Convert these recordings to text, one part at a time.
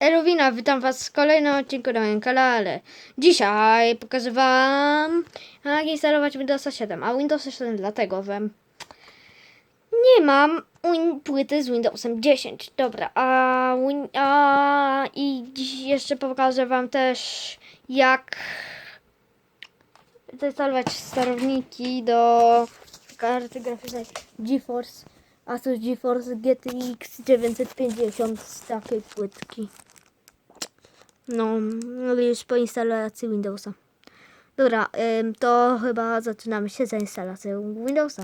Erowina, witam was w kolejnym odcinku na moim kanale. Dzisiaj pokażę wam jak instalować Windowsa 7, a Windowsa 7 dlatego, że nie mam płyty z Windowsem 10. Dobra, a, a i jeszcze pokażę wam też jak zainstalować sterowniki do karty graficznej GeForce Asus GeForce GTX 950 z takiej płytki. No, już po instalacji Windowsa. Dobra, to chyba zaczynamy się za instalacją Windowsa.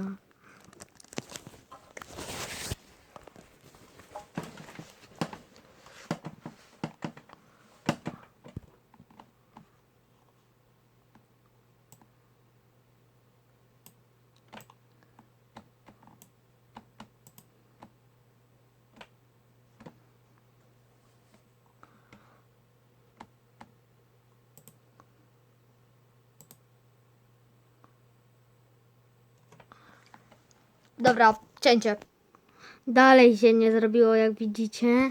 Dobra, cięcie. Dalej się nie zrobiło, jak widzicie.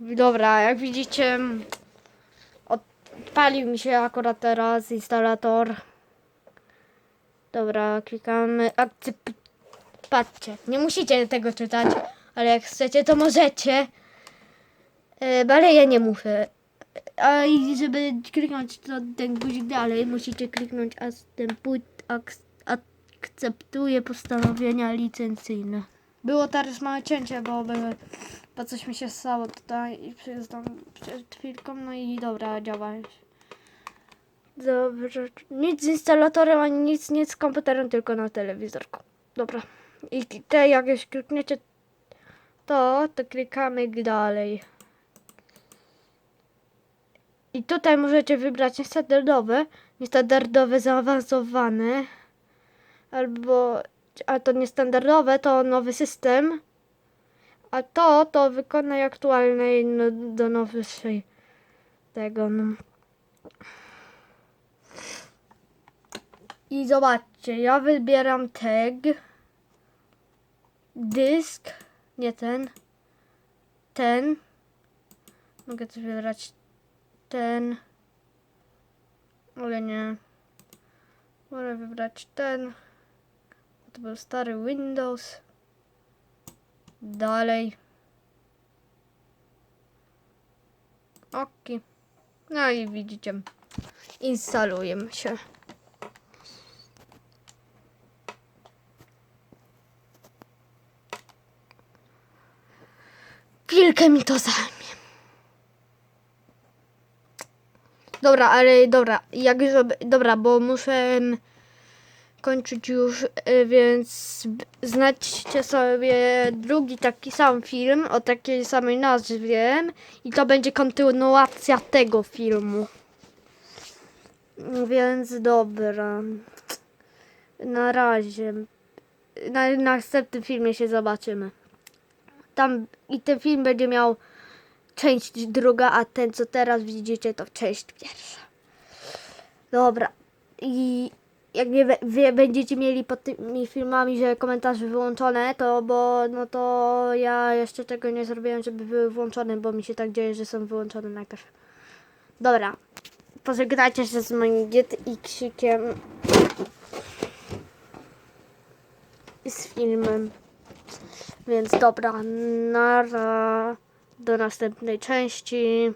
Dobra, jak widzicie, odpalił mi się akurat teraz instalator. Dobra, klikamy akcept. Patrzcie, nie musicie tego czytać, ale jak chcecie, to możecie. E, ale ja nie muszę. A i żeby kliknąć to ten guzik dalej, musicie kliknąć Astemput akceptuje postanowienia licencyjne. Było teraz małe cięcie, bo bo coś mi się stało tutaj i przyjeżdżam przed chwilką, no i dobra, działa. Dobrze, nic z instalatorem, ani nic, nic z komputerem, tylko na telewizorku. Dobra. I te jak już klikniecie to, to klikamy dalej. I tutaj możecie wybrać niestandardowe, niestandardowe zaawansowane, albo, a to niestandardowe to nowy system, a to to wykonaj aktualnej no, do nowszej tego. No. I zobaczcie, ja wybieram tag, dysk, nie ten, ten, mogę też wybrać ten. Ale nie. Wolę wybrać ten. To był stary Windows. Dalej. Ok. No i widzicie. Instalujemy się. Chwilkę mi to zajmie. Dobra, ale dobra, jak już, ob- dobra, bo muszę kończyć już, e, więc znajdźcie sobie drugi taki sam film o takiej samej nazwie i to będzie kontynuacja tego filmu. Więc dobra. Na razie. Na następnym filmie się zobaczymy. Tam i ten film będzie miał część druga, a ten co teraz widzicie to część pierwsza. Dobra. I jak nie będziecie mieli pod tymi filmami, że komentarze wyłączone, to bo no to ja jeszcze tego nie zrobiłem, żeby były włączone, bo mi się tak dzieje, że są wyłączone najpierw. Dobra. Pożegnajcie się z moim GTX-ikiem i z filmem. Więc dobra, nara. Do następnej części.